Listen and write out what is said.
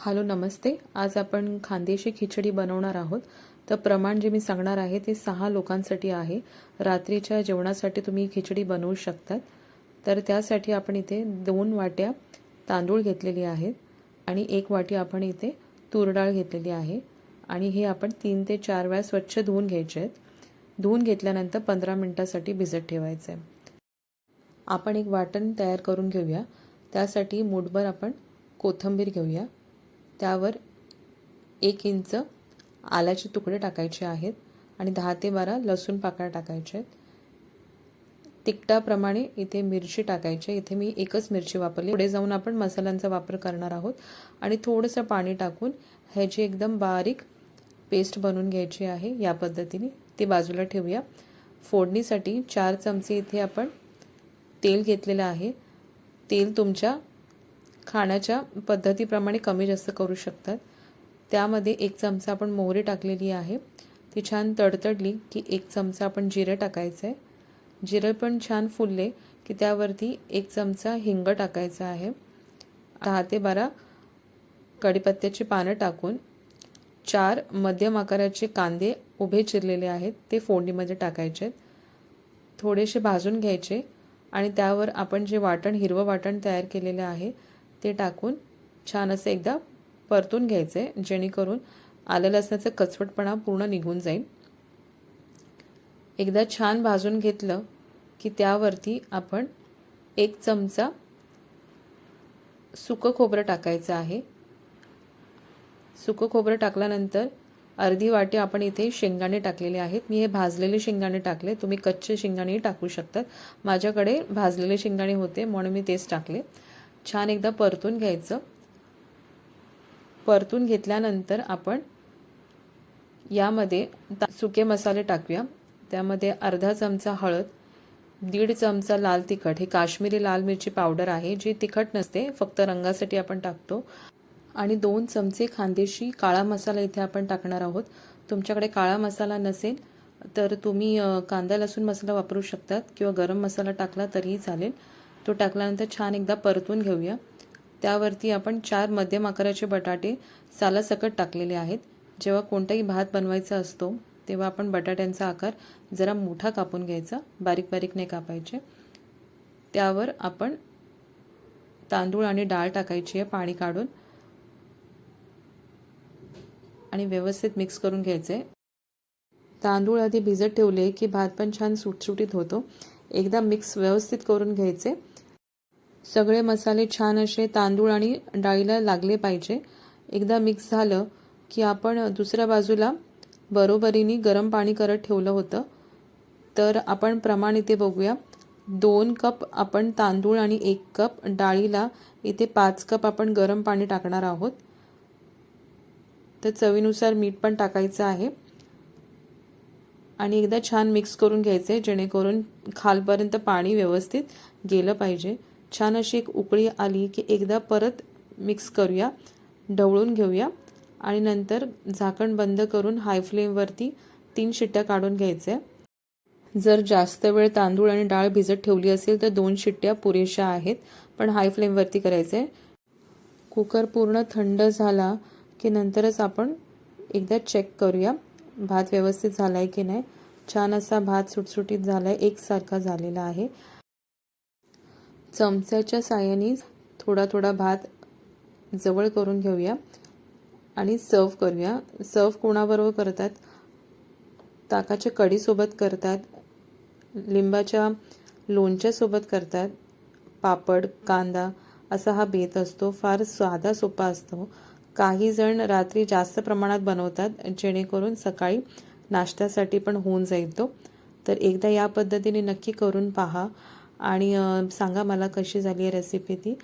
Hello नमस्ते. आज आपण खानदेशी खिचडी बनवणार आहोत. तर प्रमाण जे मी सांगणार आहे ते सहा लोकांसाठी आहे. रात्रीच्या जेवणासाठी तुम्ही खिचडी बनवू शकतात. तर त्यासाठी आपण इथे दोन वाट्या तांदूळ घेतलेली आहेत आणि एक वाटी आपण इथे तूर डाळ घेतलेली आहे. आणि हे आपण तीन ते चार वेळा स्वच्छ धुवून घ्यायचे आहेत. धुवून घेतल्यानंतर पंधरा मिनटासाठी भिजत ठेवायचं. आहे आपण एक वाटण तयार करून घेऊया. त्यासाठी मूठभर आपण कोथिंबीर घेऊया. त्यावर एक इंच आल्याचे तुकडे टाकायचे आहेत आणि दहा ते बारा लसूण पाकळ्या टाकायचे आहेत. तिखटाप्रमाणे इथे मिरची टाकायची इथे मी एकच मिरची वापरली. पुढे जाऊन आपण मसाल्यांचा वापर करणार आहोत. आणि थोडंसं पाणी टाकून ह्याची एकदम बारीक पेस्ट बनवून घ्यायची आहे. या पद्धतीने ती बाजूला ठेवूया. फोडणीसाठी चार चमचे इथे आपण तेल घेतलेलं आहे. तेल तुमच्या खाण्याच्या पद्धतीप्रमाणे कमी जास्त करू शकतात. त्यामध्ये एक चमचा आपण मोहरी टाकलेली आहे. ती छान तडतडली की एक चमचा आपण जिरं टाकायचं आहे जिरं पण छान फुलले की त्यावरती एक चमचा हिंग टाकायचा आहे. दहा ते बारा कढीपत्त्याची पानं टाकून चार मध्यम आकाराचे कांदे उभे चिरलेले आहेत. ते फोडणीमध्ये टाकायचे थोडेसे भाजून घ्यायचे आणि त्यावर आपण जे वाटण हिरवं वाटण तयार केलेलं आहे ते टाकून छान असं एकदा परतून घ्यायचं आहे जेणेकरून आलं लसणाचं कचवटपणा पूर्ण निघून जाईल. एकदा छान भाजून घेतलं की त्यावरती आपण एक चमचा सुकं खोबरं टाकायचं आहे. सुकं खोबरं टाकल्यानंतर अर्धी वाटी आपण इथे शेंगाणे टाकलेले आहेत. मी हे भाजलेले शेंगाणे टाकले. तुम्ही कच्चे शेंगदाणेही टाकू शकतात. माझ्याकडे भाजलेले शेंगदाणे होते म्हणून मी तेच टाकले. छान एकदा परतून घ्यायचं. परतून घेतल्यानंतर आपण यामध्ये सुके मसाले टाकूया. त्यामध्ये अर्धा चमचा हळद दीड चमचा लाल तिखट. हे काश्मीरी लाल मिरची पावडर आहे जी तिखट नसते फक्त रंगासाठी आपण टाकतो. आणि दोन चमचे खानदेशी काळा मसाला इथे आपण टाकणार आहोत. तुमच्याकडे काळा मसाला नसेल तर तुम्ही कांदा लसूण मसाला वापरू शकतात किंवा गरम मसाला टाकला तरीही चालेल. तो टाकल्यानंतर छान एकदा परतून घेऊया. त्यावरती आपण चार मध्यम आकाराचे बटाटे सालासकट टाकलेले आहेत. जेव्हा कोणताही भात बनवायचा असतो तेव्हा आपण बटाट्यांचा आकार जरा मोठा कापून घ्यायचा बारीक बारीक नाही कापायचे. त्यावर आपण तांदूळ आणि डाळ टाकायची आहे पाणी काढून. आणि व्यवस्थित मिक्स करून घ्यायचं. आहे तांदूळ आधी भिजत ठेवले की भात पण छान सुटसुटीत होतो. एकदा मिक्स व्यवस्थित करून घ्यायचे. सगळे मसाले छान असे तांदूळ आणि डाळीला लागले पाहिजे. एकदा मिक्स झालं की आपण दुसऱ्या बाजूला बरोबरीने गरम पाणी करत ठेवलं होतं. तर आपण प्रमाण इथे बघूया. दोन कप आपण तांदूळ आणि एक कप डाळीला इथे पाच कप आपण गरम पाणी टाकणार आहोत. तर चवीनुसार मीठ पण टाकायचं आहे. आणि एकदा छान मिक्स करून घ्यायचं आहे जेणेकरून खालपर्यंत पाणी व्यवस्थित गेलं पाहिजे. छान अशी एक उकळी आली की एकदा परत मिक्स करूया ढवळून घेऊया आणि नंतर झाकण बंद करून हाय फ्लेमवरती तीन शिट्ट्या काढून घ्यायच्या जर जास्त वेळ तांदूळ आणि डाळ भिजत ठेवली असेल तर दोन शिट्ट्या पुरेशा आहेत पण हाय फ्लेमवरती करायचं. आहे कुकर पूर्ण थंड झाला की नंतरच आपण एकदा चेक करूया भात व्यवस्थित झाला आहे की नाही. छान असा भात सुटसुटीत झाला आहे एकसारखा झालेला आहे. चमच्याच्या साह्याने थोडा थोडा भात जवळ करून घेऊया आणि सर्व करूया. सर्व कोणाबरोबर करतात? ताकाच्या कढीसोबत करतात लिंबाच्या लोणच्यासोबत करतात पापड कांदा असा हा बेत असतो. फार साधा सोपा असतो. काही जण रात्री जास्त प्रमाणात बनवतात जेणेकरून सकाळी नाश्त्यासाठी पण होऊन जाईल तो. तर एकदा या पद्धतीने नक्की करून पहा. आणि सांगा मला कशी झाली आहे रेसिपी ती.